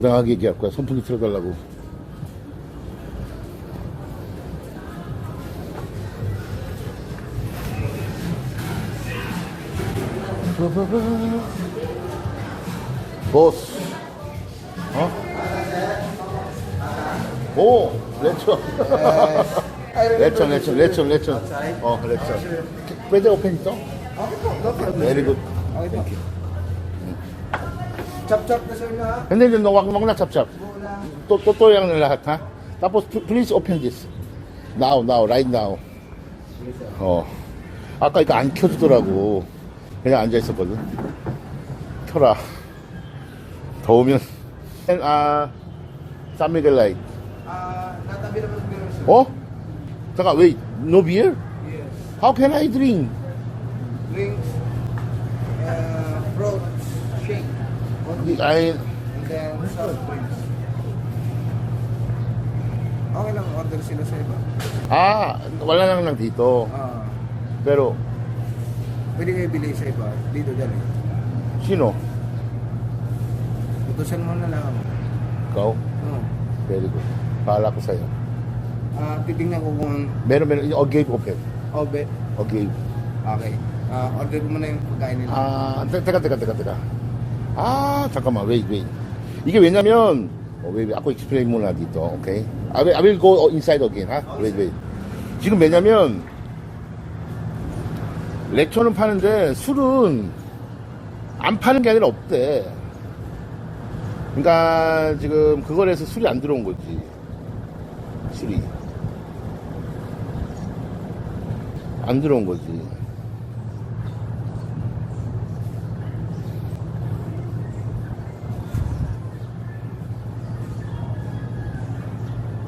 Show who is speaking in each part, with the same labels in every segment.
Speaker 1: 당하게 얘기할 거야. 선풍기 틀어달라고. 보스. 어? 오, 레천. 레천, 레천, 레천, 레천. 어, 레천. Very good.
Speaker 2: Okay, thank you. Chop-chop na sir na.
Speaker 1: Hindi, hindi, no, wag, wag na chap-chap. To- Totoo yan lahat, ha? Tapos, p- please open this. Now, now, right now. 어. 아까 이거 안 켜주더라고. 그냥 앉아있었거든. 켜라. 더우면. 아, 라이트.
Speaker 2: Ah, natabi naman siguro sir.
Speaker 1: 어? 잠깐, wait. No beer?
Speaker 2: Yes.
Speaker 1: How can I drink?
Speaker 2: Drinks, uh.
Speaker 1: I,
Speaker 2: then. Okay lang, order sila sa iba.
Speaker 1: ah, wala lang lang dito.
Speaker 2: Ah,
Speaker 1: Pero,
Speaker 2: pwede kayo bili sa iba. Dito dali.
Speaker 1: sino?
Speaker 2: Utusan mo na lang.
Speaker 1: Ikaw?
Speaker 2: Oh.
Speaker 1: Very good. Pahala ko sa'yo.
Speaker 2: Ah, titingnan ko kung
Speaker 1: Meron, meron. O, gave open.
Speaker 2: oh, be.
Speaker 1: O, gave.
Speaker 2: Okay. Ah, order ko muna yung pagkain nila.
Speaker 1: 아, te- teka, teka, teka, teka. 아, 잠깐만, wait, wait. 이게 왜냐면, 어, wait. ako explain muna dito, okay? I will, go inside again? Wait, wait. 지금 왜냐면, 렉처는 파는데, 술은 안 파는 게 아니라 없대. 그러니까, 지금, 그걸 해서 술이 안 들어온 거지. 술이. 안 들어온 거지.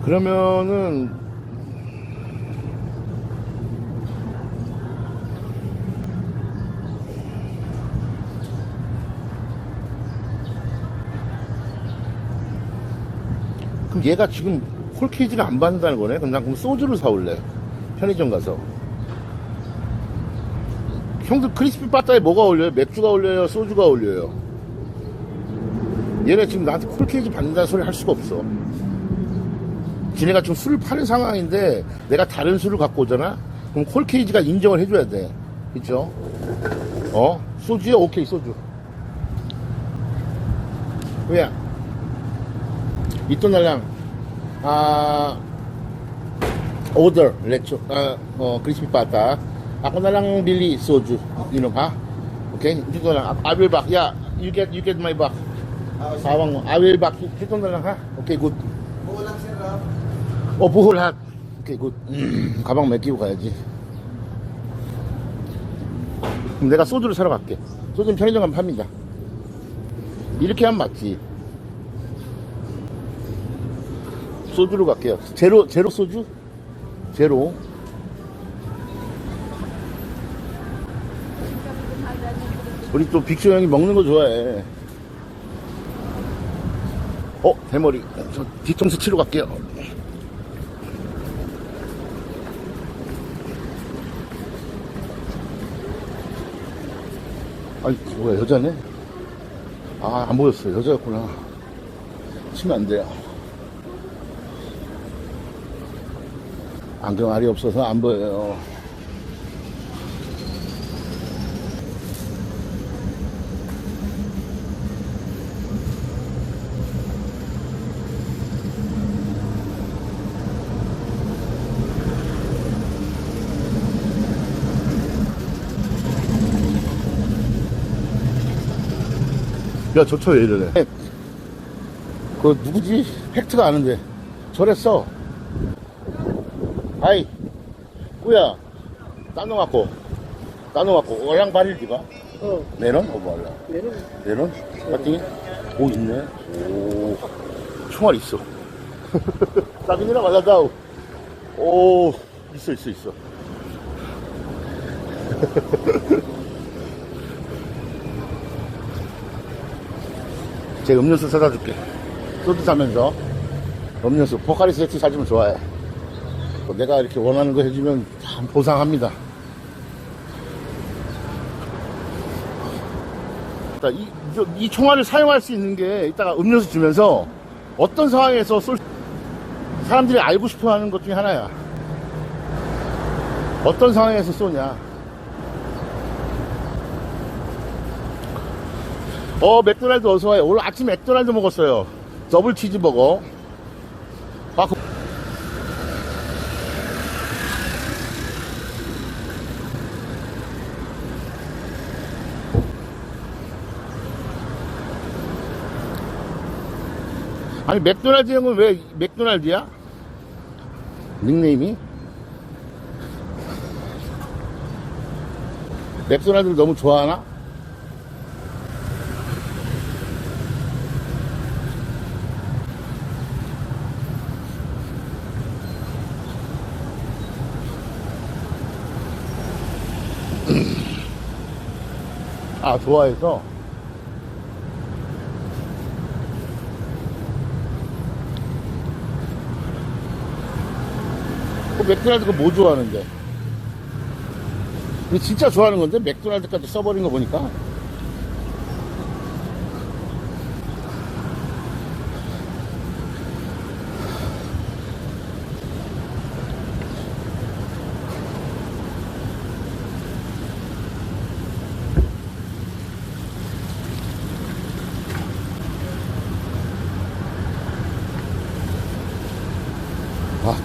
Speaker 1: 그러면은 그럼 얘가 지금 홀케이지를 안 받는다는 거네? 그럼 난 그럼 소주를 사올래 편의점 가서 형들 크리스피 바타에 뭐가 어울려요? 맥주가 어울려요? 소주가 어울려요? 얘네 지금 나한테 콜케이지 받는다는 소리 할 수가 없어 지네가 지금 술을 파는 상황인데 내가 다른 술을 갖고 오잖아? 그럼 콜케이지가 인정을 해줘야 돼. 그쵸? 어? 소주야? 오케이, 소주. 왜야? Lang. Ah, order, lecho, ah, oh, crispy pata. Ako na lang bili soju, inom ha? Okay? Dito lang. I will back. Yeah, you get you get my back.
Speaker 2: Ah,
Speaker 1: Sawang mo. I will back. Dito na lang ha? Okay, good.
Speaker 2: buo lang sir. ah.
Speaker 1: 어, 핫. 오케이, 굿. 가방 맡기고 가야지. 그럼 내가 소주를 사러 갈게. 소주는 편의점 가면 팝니다. 이렇게 하면 맞지. 소주로 갈게요. 제로, 제로 소주? 제로. 우리 또 빅쇼 형이 먹는 거 좋아해. 어, 대머리. 저 뒤통수 치러 갈게요. 아니, 뭐야, 여자네? 아, 안 보였어요. 여자였구나. 치면 안 돼요. 안경 알이 없어서 안 보여요. 야, 저 차 왜 이러래? 그, 누구지? 팩트가 아는데. 저랬어. 아이, 꾸야. 따노 갖고. 따노 갖고. 얼랑 바릴 디가?
Speaker 2: Oh,
Speaker 1: 메론? 어, 뭐 할라?
Speaker 2: meron.
Speaker 1: 메론? 파팅이? 오, 있네. 오, 총알 있어. 사빈이랑 말라다오. 오, 있어, 있어, 있어. 제 음료수 사다 줄게. 소주 사면서. 음료수, 포카리 세트 사주면 좋아해. 내가 이렇게 원하는 거 해주면 참 보상합니다. 자, 이, 저- 이 총알을 사용할 수 있는 게 이따가 음료수 주면서 어떤 상황에서 쏠 사람들이 알고 싶어 하는 것 중에 하나야. 어떤 상황에서 쏘냐. 어, 맥도날드 어서와요. 오늘 아침 맥도날드 먹었어요. 더블 치즈버거. 아, 그- 아니, 맥도날드 형은 왜 맥도날드야? 닉네임이? 맥도날드를 너무 좋아하나? 아, 좋아해서? 그 맥도날드 그뭐 좋아하는데? 진짜 좋아하는 건데? 맥도날드까지 써버린 거 보니까?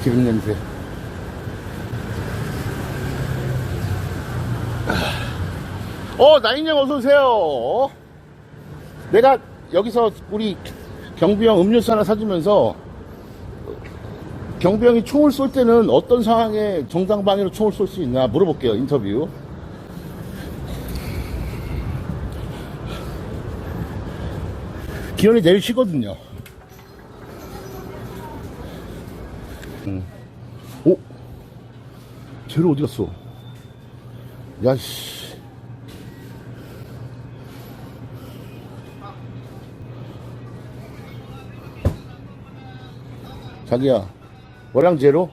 Speaker 1: 기름 냄새. 어, 나인형 어서오세요. 내가 여기서 우리 경비형 음료수 하나 사주면서 경비형이 총을 쏠 때는 어떤 상황에 정당방위로 총을 쏠 수 있나 물어볼게요, 인터뷰. 기온이 내일 쉬거든요. 쟤를 어디 갔어? 야, 씨. 자기야, 월랑 제로?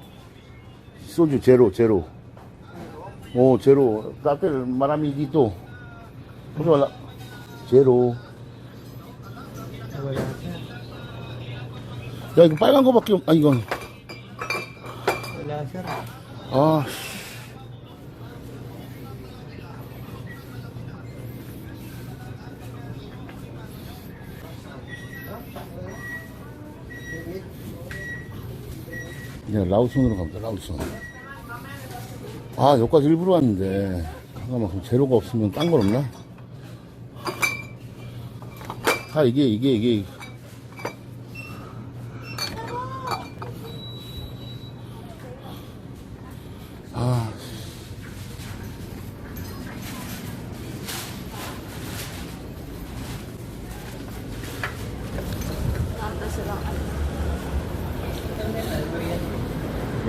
Speaker 1: 소주 제로, 제로. 오, 제로. 따뜻 마람이 dito. Ano wala? 제로. 야, 이거 빨간 거밖에 없, 아, 이건. 아, 그냥 라우son으로 갑니다, 라우son. 아, 여기까지 일부러 왔는데. 잠깐만, 재료가 없으면 딴건 없나? 아, 이게, 이게, 이게.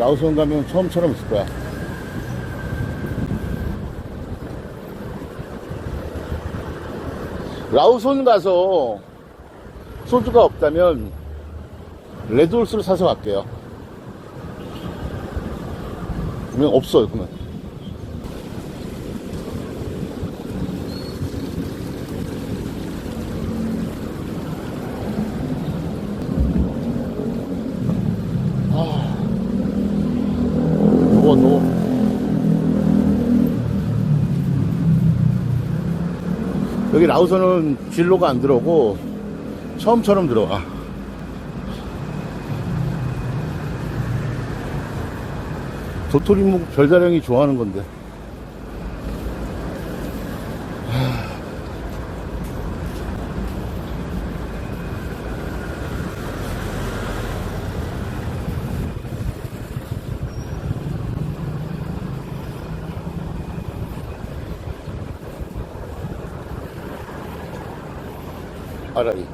Speaker 1: 라오선 가면 처음처럼 있을 거야. 라오손 가서 소주가 없다면 레드홀스를 사서 갈게요. 그러면 없어요, 그러면. 아, 더워, 더워. 여기 라우선은 진로가 안 들어오고 처음처럼 들어가. 도토리묵 별다령이 좋아하는 건데. 아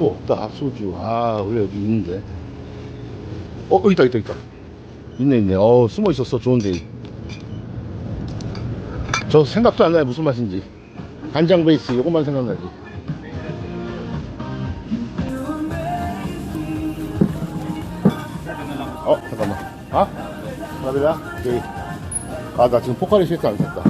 Speaker 1: 또 없다. 소주. 아, 원래 여기 있는데. 어, 여기 있다, 있다, 있다. 있네, 있네. 어, 숨어 있었어. 좋은데. 저 생각도 안 나요. 무슨 맛인지. 간장 베이스, 요것만 생각나지. 어, 잠깐만. 아? 가비라? 오케이. 아, 나 지금 포카리 쉐이크 안 샀다.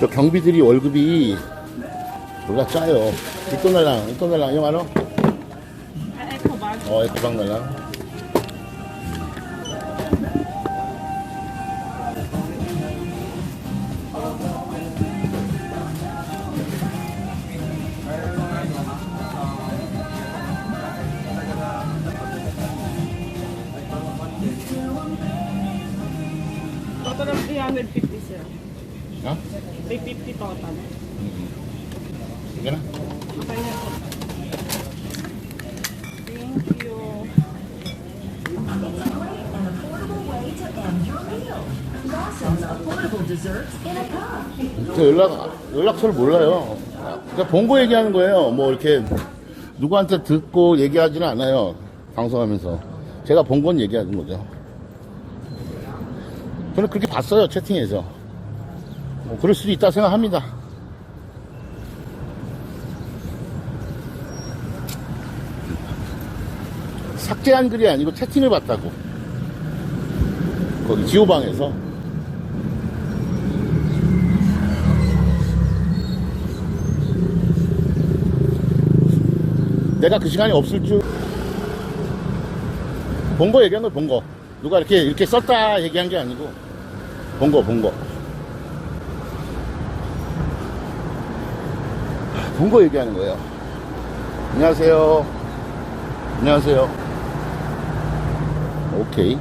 Speaker 1: 저 경비들이 월급이 몰라 짜요.
Speaker 3: bag.
Speaker 1: Oh, ito bang na lang.
Speaker 3: Total of 350, sir.
Speaker 1: Ha?
Speaker 3: 350 total.
Speaker 1: Sige na.
Speaker 3: Okay na po. Thank you.
Speaker 1: 저 연락, 연락처를 몰라요. 그냥 본거 얘기하는 거예요. 뭐 이렇게 누구한테 듣고 얘기하지는 않아요. 방송하면서. 제가 본 건 얘기하는 거죠. 저는 그렇게 봤어요. 채팅에서. 뭐 그럴 수도 있다 생각합니다. 삭제한 글이 아니고 채팅을 봤다고. 거기 지호방에서. 내가 그 시간이 없을 줄. 본 거 얘기한 거본 거. 누가 이렇게, 이렇게 썼다 얘기한 게 아니고. 본 거, 본 거. 본 거 얘기하는 거예요. 안녕하세요. 안녕하세요. 오케이.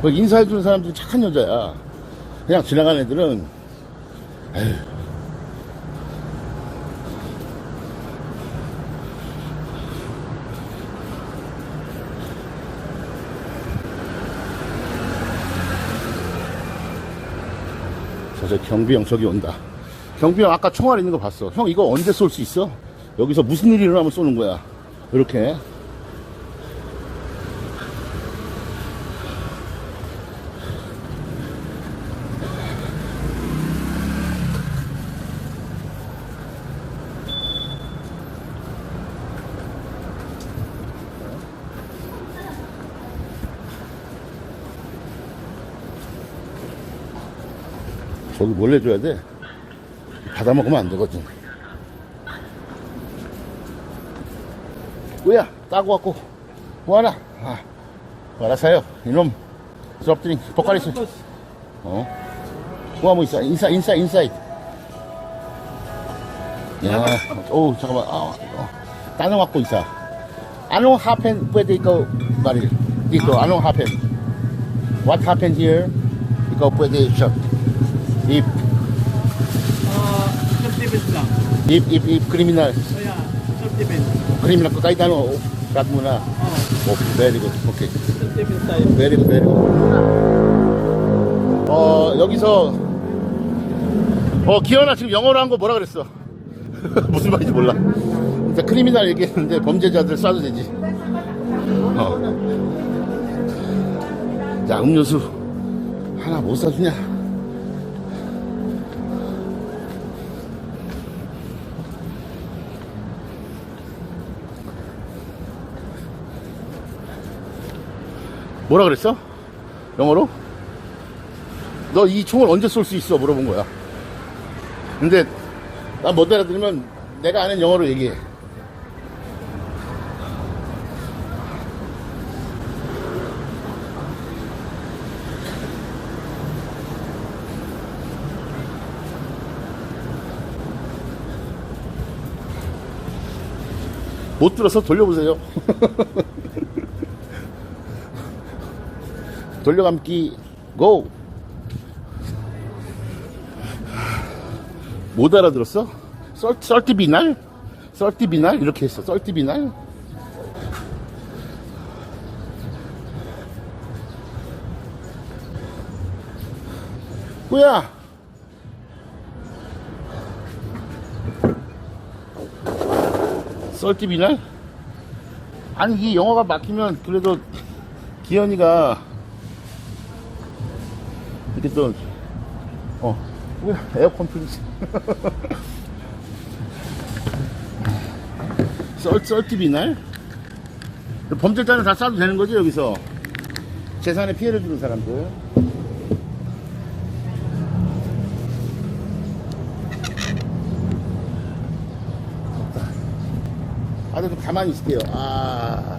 Speaker 1: 뭐 인사해주는 사람들이 착한 여자야. 그냥 지나가는 애들은, 에휴. 저, 저 경비형 저기 온다. 경비 형 아까 총알 있는 거 봤어. 형 이거 언제 쏠 수 있어? 여기서 무슨 일이 일어나면 쏘는 거야. 이렇게. 저기 뭘 해줘야 돼? 받아 먹으면 안 되거든. 뭐야? 따고 왔고. 뭐하나? 아, 알아서요. 이놈. 드롭드링, 포카리스. 어? 뭐하 뭐 있어? 인사, 인사, 인사이드. 야, 오, 잠깐만. 아, 어. 따는 갖고 있어. Anong happen pwede ikaw baril? Dito, anong happen? What happened here? Shot. If,
Speaker 2: Ah, self-defense lang.
Speaker 1: if, if, if criminal,
Speaker 2: Kaya, self-defense.
Speaker 1: criminal ko kahit ano, shot mo na. Oh, very good. Okay.
Speaker 2: self-defense tayo.
Speaker 1: Very good, very good. 어, 여기서, 어, 기현아 지금 영어로 한 거 뭐라 그랬어? 무슨 말인지 몰라. 일단 크리미널 얘기했는데 범죄자들 쏴도 되지. 어. 야, 음료수 하나 못 사주냐? 뭐라 그랬어? 영어로? 너 이 총을 언제 쏠 수 있어? 물어본 거야. 근데 난 못 알아들으면 내가 아는 영어로 얘기해. 못 들어서 돌려보세요. 돌려감기 고! 못 알아들었어? 썰, 썰티비날? 썰티비날? 이렇게 했어. 썰티비날? 누구야? 썰집이네? 아니 이 영화가 막히면 그래도 기현이가 이렇게 또 어, 왜 에어컨 틀지? 썰, 썰집이 날? 범죄자는 다 싸도 되는 거지, 여기서? 재산에 피해를 주는 사람들. 아, 좀 가만히 있을게요. 아.